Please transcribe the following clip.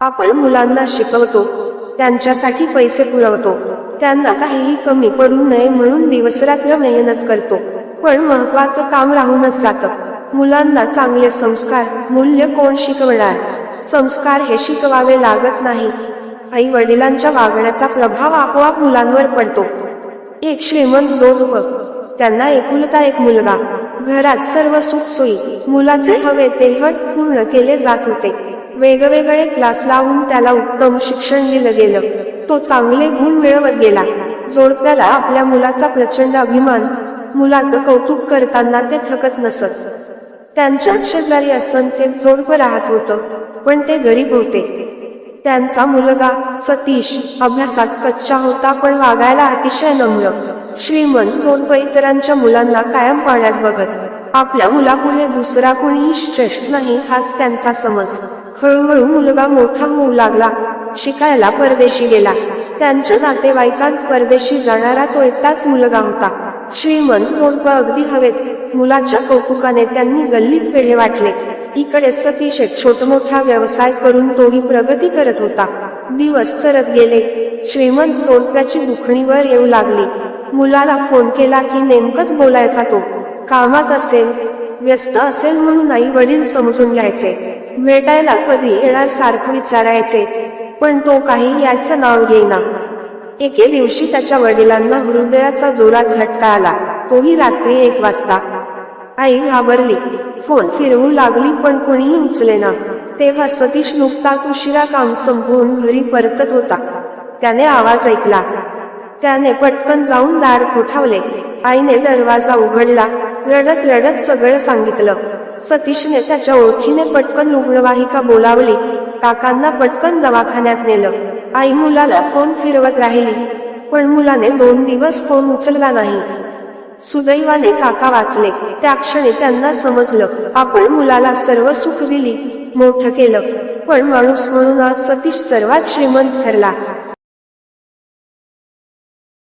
आपण मुलांना शिकवतो त्यांच्यासाठी पैसे पुरवतो त्यांना काहीही कमी पडू नये म्हणून दिवसरात्र मेहनत करतो. पण महत्वाचं काम राहूनच जातं. मुलांना चांगले संस्कार मूल्य कोण शिकवणार? संस्कार हे शिकवावे लागत नाही. आई वडिलांच्या वागण्याचा प्रभाव आपोआप मुलांवर पडतो. एक श्रीमंत जोडप त्यांना एकुलता एक मुलगा घरात सर्व सुखसोयी मुलाचे हवे ते हट पूर्ण केले जात होते. वेगवेगळे क्लास लावून त्याला उत्तम शिक्षण दिलं गेलं. तो चांगले गुण मिळवत गेला. जोडप्याला आपल्या मुलाचा प्रचंड अभिमान मुलाचं कौतुक करताना ते थकत नसत. त्यांच्याच शेजारी असंख्य जोडपं राहत होतं पण ते गरीब होते. त्यांचा मुलगा सतीश अभ्यासात कच्चा होता पण वागायला अतिशय नम्र श्रीमंत जोडप इतरांच्या मुलांना कायम पाण्यात बघत. आपल्या मुलापुढे दुसरा कोणीही श्रेष्ठ नाही हाच त्यांचा समज. हळूहळू मुलगा मोठा होऊ लागला. शिकायला परदेशी गेला. त्यांच्या नातेवाईकांत परदेशी जाणारा तो एकटाच मुलगा होता. श्रीमंत जोडप अगदी हवेत. मुलाच्या कौतुकाने त्यांनी गल्लीत पेढे वाटले. इकडे सतीश एक छोट मोठा व्यवसाय करून तोही प्रगती करत होता. दिवस सरत गेले. श्रीमंत जोडप्याची दुखणीवर येऊ लागली. मुलाला फोन केला की नेमकंच बोलायचा तो. कामात असेल व्यस्त असेल म्हणून आई वडील समजून घ्यायचे. भेटायला कधी येणार सारखं विचारायचे पण तो काही याचं नाव घेईना. एके दिवशी त्याच्या वडिलांना हृदयाचा जोरात झटका आला. तोही रात्री एक वाजता. आई घाबरली. फोन फिरवू लागली पण कोणीही उचलेना तेव्हा सतीश नुकताच उशिरा काम संपवून घरी परतत होता. त्याने आवाज ऐकला. त्याने पटकन जाऊन दार ठोठावले आईने दरवाजा उघडला. रडत रडत सगळं सांगितलं. सतीशने त्याच्या ओळखीने पटकन रुग्णवाहिका बोलावली. काकांना पटकन दवाखान्यात नेलं. आई मुलाला फोन फिरवत राहिली. पण मुलाने दोन दिवस फोन उचलला नाही. सुदैवाने काका वाचले. त्या क्षणी त्यांना समजलं. आपण मुलाला सर्व सुख दिली मोठं केलं. पण माणूस म्हणून आज सतीश सर्वात श्रीमंत ठरला.